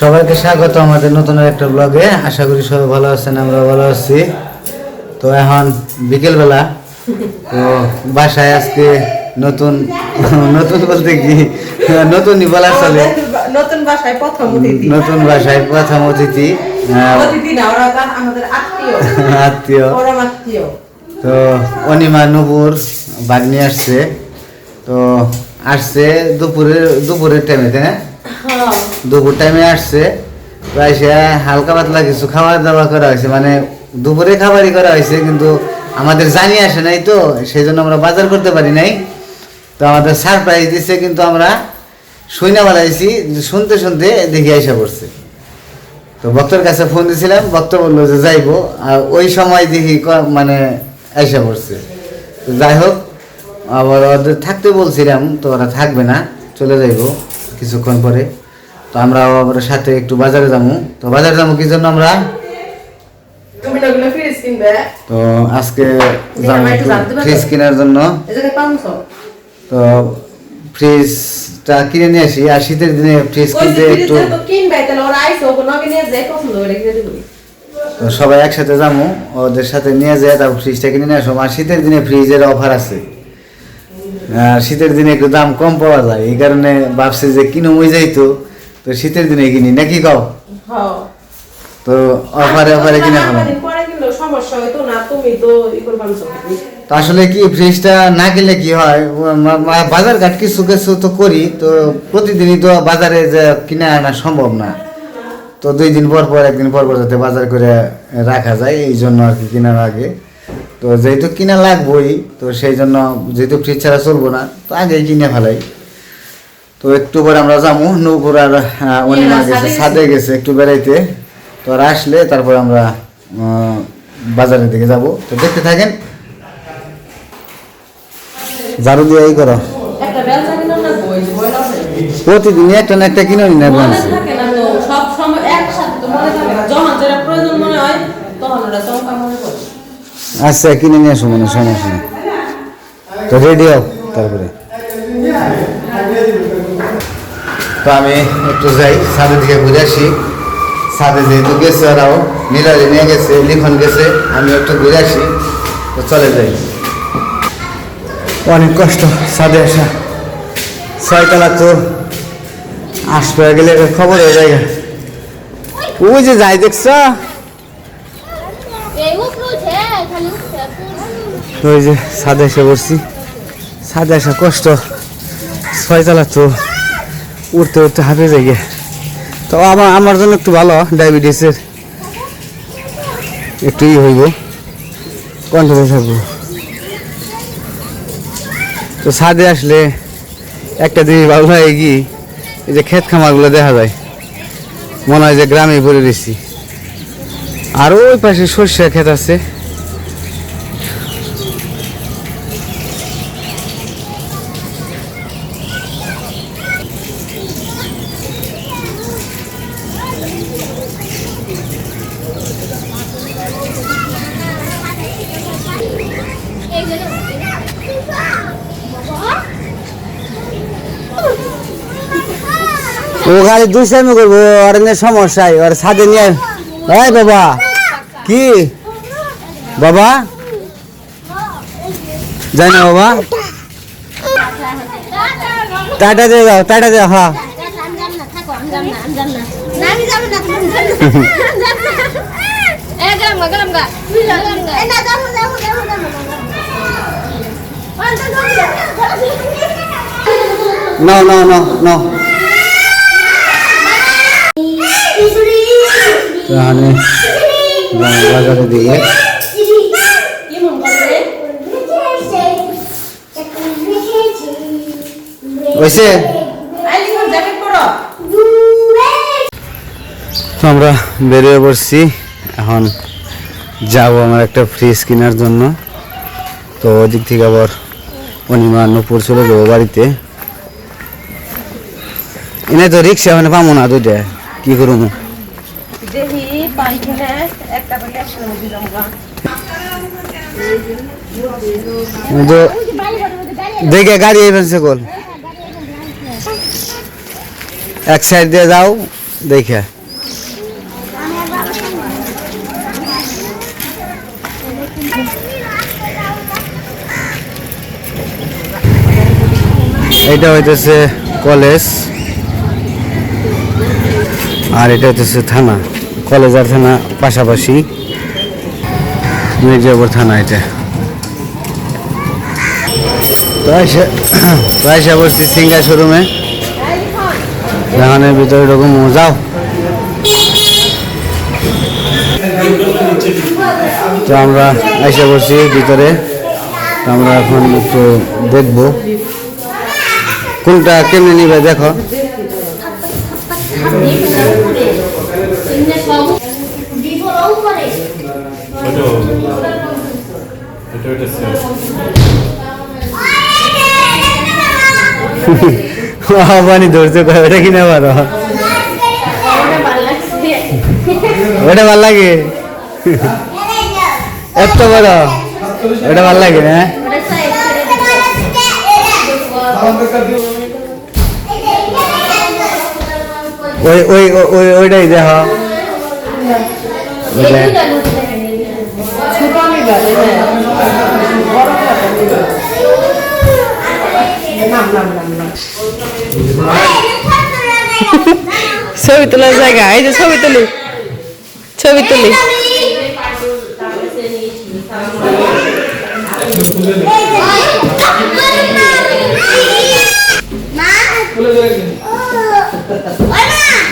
সবাইকে স্বাগত আমাদের নতুন একটা ব্লগে আশা করি সবাই ভালো আছেন আমরা ভালো আছি। তো এখন বিকেলবেলা তো বাসায় আজকে নতুন নতুন বলতে কি? নতুনই বলা চলে। নতুন বাসায় প্রথম অতিথি। নতুন বাসায় প্রথম অতিথি। অতিথি না ওরা আমাদের আত্মীয়। আত্মীয়। পরম আত্মীয়। তো অনিমা নবুর বাগনি আসছে। তো আসছে দুপুরে দুপুরের টাইমে তাই না? হ্যাঁ দুপুর টাইমে আসছে, প্রায় এসে হালকা পাতলা কিছু খাবার দাবার করা হয়েছে মানে দুপুরে খাবারই করা হয়েছে, কিন্তু আমাদের জানি আসে নাই তো সেই জন্য আমরা বাজার করতে পারি নাই। তো আমাদের সারপ্রাইজ দিচ্ছে কিন্তু আমরা শুনে বেলাইছি শুনতে শুনতে দেখি আইসা পড়ছে। তো ভক্তর কাছে ফোন দিয়েছিলাম ভক্ত বলল যে যাইবো, আর ওই সময় দেখি মানে আইসা পড়ছে। তো যাই হোক, আবার ওদের থাকতে বলছিলাম, তো ওরা থাকবে না, চলে যাইবো কিছুক্ষণ পরে। তো আমরা আবার সাথে একটু বাজারে যাব। তো বাজারে যাব কি জন্য আমরা? তো আজকে? ফ্রিজ কেনার জন্য। তো ফ্রিজটা কিনে নিয়ে আসি আর শীতের দিনে ফ্রিজ কিনতে একটু তো সবাই একসাথে যাব ওদের সাথে নিয়ে যায় তারপর ফ্রিজটা কিনে নিয়ে আসব আর শীতের দিনে ফ্রিজের অফার আছে। আর শীতের দিনে একটু দাম কম পাওয়া যায় এই কারণে ভাবছি যে কিনে হয়ে যাইতো তো শীতের দিনে কিনি নাকি কও? তো অফারে অফারে কিনে তুমি তো আসলে কি ফ্রিজটা না কিনলে কি হয়? বাজার ঘাট কিছু কিছু তো করি তো প্রতিদিনই তো বাজারে যে কিনে আনা সম্ভব না। তো দুই দিন পর পর একদিন পর পর যাতে বাজার করে রাখা যায় এই জন্য আর কি কেনার আগে। তো যেহেতু কিনা লাগবেই তো সেই জন্য যেহেতু ফ্রিজ ছাড়া চলবো না তো আগেই কিনে ফেলাই। তো একটু পরে আমরা যাব নৌপুর আর অনিমা গেছে। ছাদে গেছে একটু বেড়াইতে। তো আর আসলে তারপর আমরা বাজারের দিকে যাব। তো দেখতে থাকেন। ঝাড়ু দিয়ে এই করো। প্রতিদিন একটা না একটা কিনে নিয়ে না তো সব সময় একসাথে তো থাকে না। যখন যেটা প্রয়োজন তখন ওটা চমকা করে। আচ্ছা কিনে নিয়ে আসো মনে সমস্যা নেই। তো রেডি হোক তারপরে। তো আমি একটু যাই ছাদের দিকে ঘুরে আসি। ছাদে যেহেতু গেছে, ওরাও নীলারে নিয়ে গেছে, লিখন গেছে, আমি একটু ঘুরে আসি। তো চলে যাই। অনেক কষ্ট ছাদে আসা। ছয়তলা তো আসতে গেলে খবর হয়ে যায় ওই যে যাই দেখছ? ওই যে ছাদে এসে পড়ছি ছাদে আসা কষ্ট। ছয়তলা তো উঠতে উঠতে হাঁপে যাই। তো আমার আমার জন্য একটু ভালো, ডায়াবেটিসের। একটু ই হইব, কন্ট্রোলে থাকব। তো ছাদে আসলে একটা জিনিস ভালো হয় কি, এই যে ক্ষেত খামারগুলো দেখা যায়। মনে হয় যে গ্রামে পড়ে রয়েছি আর ওই পাশে সর্ষে ক্ষেত আছে। ও গাড়ি দুষ্টামি করব ওর নিয়ে সমস্যা ওর সাথে নিয়ে এই বাবা কি? বাবা? যাই না বাবা। টাটা দিয়ে যাও টাটা দিয়ে হ্যাঁ। আমি যাব না তুমি তাহলে বাজারে দিয়ে হয়েছে? তো আমরা বেরিয়ে পড়ছি। এখন যাব আমার একটা ফ্রিজ কেনার জন্য। তো ওদিক থেকে আবার অনিমা নপুর চলে যাব বাড়িতে। এনে তো রিক্সা মানে পাবো না দুইটা। কি দেখি দেখে গাড়ি এসে কল এক সাইড দিয়ে যাও, দেখে। এটা হইতেছে কলেজ আর এটা হইতেছে থানা। কলেজ আর থানা পাশাপাশি। মির্জাপুর থানা এটা। তো এসে বসছি সিঙ্গা শোরুমে। দোকানের ভিতরে ঢুকুম যাও। তো আমরা এসে বসছি ভিতরে। আমরা এখন একটু দেখব। কোনটা কেমনি নিবে, দেখো। সেল পানি ধরছে ওটা কিনে পারো ওটা ভালো লাগে। এত বড়। ওটা ভালো লাগে হ্যাঁ ওই ওই ওই, ওইটাই দেখ ওইটা ছবি তোলার জায়গা এই যে ছবি তুলি। ছবি তুলি।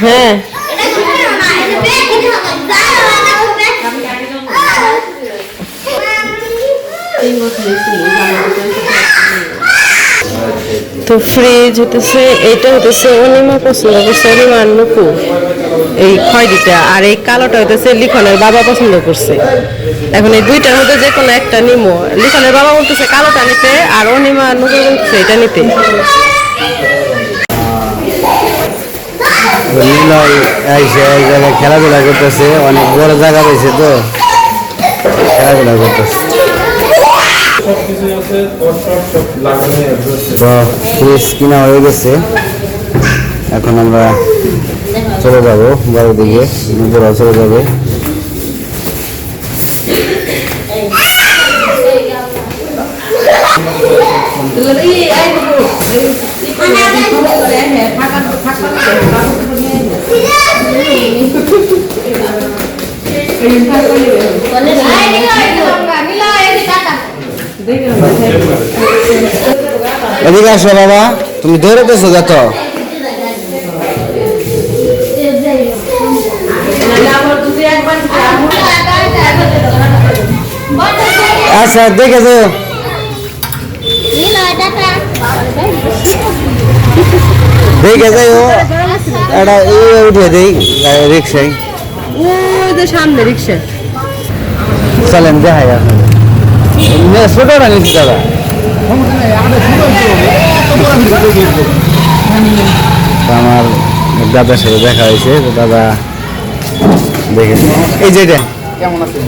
হ্যাঁ। তো ফ্রিজ হতেছে এইটা হতেছে অনিমা পছন্দ করছে অনিমার নুপুর এই খয়রিটা, আর এই কালোটা হইতেছে লিখনের বাবা পছন্দ করছে। এখন এই দুইটার মধ্যে যে কোনো একটা নিমো। লিখনের বাবা বলতেছে কালোটা নিতে, আর অনিমা নুপুর বলতেছে এটা নিতে। খেলাধুলা করতেছে, অনেক বড় জায়গা রয়েছে তো। খেলাধুলা করতেছে। তো ফ্রিজ কিনা হয়ে গেছে এখন আমরা চলে যাব বাড়ির দিকে নিজেরা চলে যাবে এদিকে আসো বাবা তুমি দৌড়াতেছো যত আচ্ছা দেখে যাও। দেখে যাই ও এটা এই উঠে দেই রিক্সায়। যে সামনে রিক্সা চলেন দেখা যাক ছোট রানিছি দাদা। তো আমার দাদার সাথে দেখা হয়েছে তো দাদা দেখে এই যে এটা। কেমন আছেন?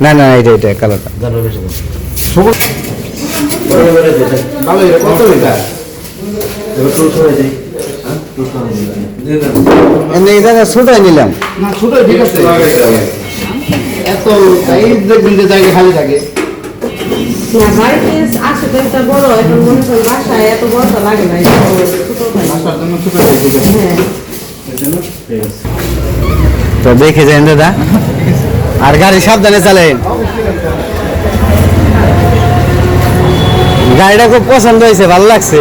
না? না এটা এটা কালোটা। ভালো এটা কত ছোট নিলাম। না ছোট ঠিক আছে। এত এই দেখবেন যে জায়গা খালি থাকে তো মনে দেখে যান দাদা। আর গাড়ি সাবধানে চালেন গাড়িটা খুব পছন্দ হয়েছে ভালো লাগছে।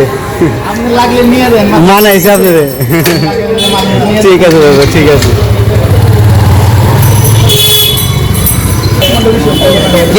আপনি লাগলে নিয়ে মানাইছে আপনাদের। ঠিক আছে দাদা ঠিক আছে। কি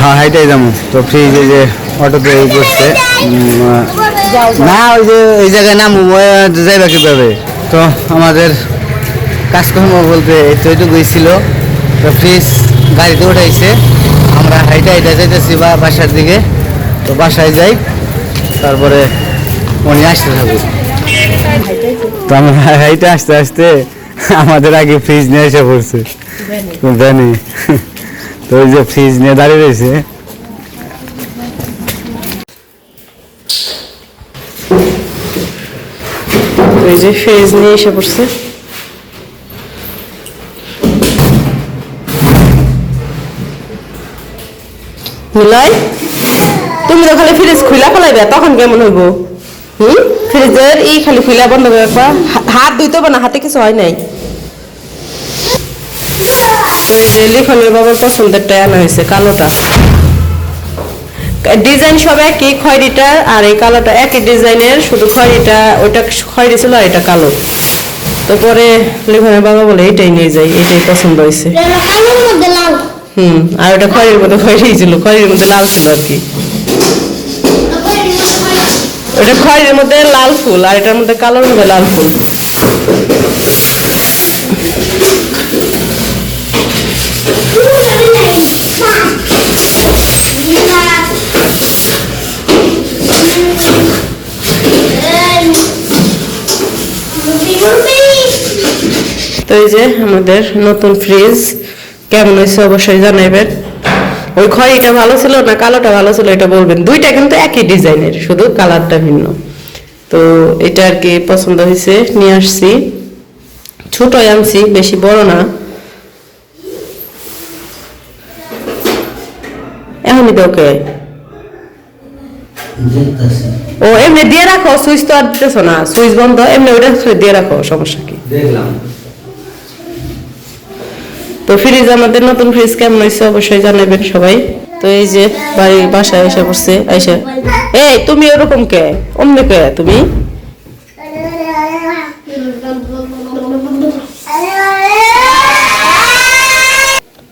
হ্যাঁ হাইটাই যাব। তো ফ্রিজে যে অটোতে এই করছে না ওই যে এই জায়গায় নামবো ওই যাইবা কীভাবে? তো আমাদের কাজকর্ম বলতে এই তো এইটুকুই ছিল। তো ফ্রিজ গাড়িতে উঠাইছে। আমরা হাইটা হাইটা যাইতেছি বা বাসার দিকে। তো বাসায় যাই তারপরে উনি আসতে থাকুক। তো আমরা হাইটা আসতে আসতে আমাদের আগে ফ্রিজ নিয়ে এসে পড়ছে। জানি তো ওই যে ফ্রিজ নিয়ে দাঁড়িয়ে রয়েছে। ওই যে ফ্রিজ নিয়ে এসে পড়ছে। নিলয়, তুমি তো খালি ফ্রিজ খুলা ফেলাইবে, তখন কেমন হইব? হুম? ফ্রিজের এই খালি খুলা বন্ধ করে হাত ধুইতে না, হাতে কিছু হয় নাই। তো এই যে লিখনের বাবার পছন্দেরটা আনা হয়েছে কালোটা। ডিজাইন সব একই খয়েরিটা আর এই কালোটা একই ডিজাইনের শুধু খয়েরিটা ওইটা খয়েরি ছিল আর এটা কালো। তো পরে লিখনের বাবা বলে এটাই নিয়ে যাই এটাই পছন্দ হয়েছে। হুম আর ওটা খয়েরির মধ্যে খয়েরি ছিল খয়েরির মধ্যে লাল ছিল আর কি। ওটা খয়েরির মধ্যে লাল ফুল আর এটার মধ্যে কালোর মধ্যে লাল ফুল। তো এই যে আমাদের নতুন ফ্রিজ কেমন হয়েছে অবশ্যই জানাইবেন। ওই খয়েরিটা ভালো ছিল না কালোটা ভালো ছিল এটা বলবেন। দুইটা কিন্তু একই ডিজাইনের, শুধু কালারটা ভিন্ন। তো এটা আর কি পছন্দ হয়েছে, নিয়ে আসছি। ছোটই আনছি, বেশি বড় না। ওকে। ও এমনি দিয়ে রাখো সুইচ তো আর দিতেছো না সুইচ বন্ধ এমনি ওটা দিয়ে রাখো সমস্যা কি? দেখলাম। তো ফ্রিজ আমাদের নতুন ফ্রিজ কেমন হয়েছে অবশ্যই জানাবেন সবাই। তো এই যে বাড়ি বাসায় এসে পড়ছে এই তুমি ওরকম কে? অমনি কে তুমি?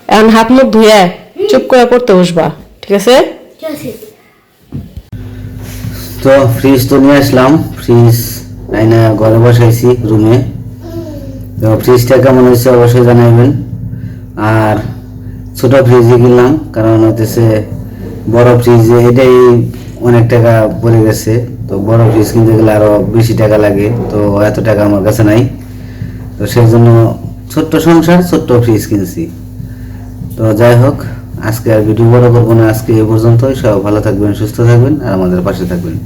এখন হাত মুখ ধুয়ে চুপ করে পড়তে বসবা। ঠিক আছে? তো ফ্রিজ তো নিয়ে আসলাম। ফ্রিজ আইনা ঘরে বসাইছি রুমে তো ফ্রিজটা কেমন হয়েছে অবশ্যই জানাইবেন। আর ছোট ফ্রিজে কিনলাম কারণ হতেছে বড় ফ্রিজে এটাই অনেক টাকা পড়ে গেছে। তো বড় ফ্রিজ কিনতে গেলে আরও বেশি টাকা লাগে তো এত টাকা আমার কাছে নাই। তো সেই জন্য ছোট্ট সংসার ছোট্ট ফ্রিজ কিনছি। তো যাই হোক আজকে আর ভিডিও বড় করব না, আজকে এ পর্যন্তই। সব ভালো থাকবেন, সুস্থ থাকবেন, আর আমাদের পাশে থাকবেন।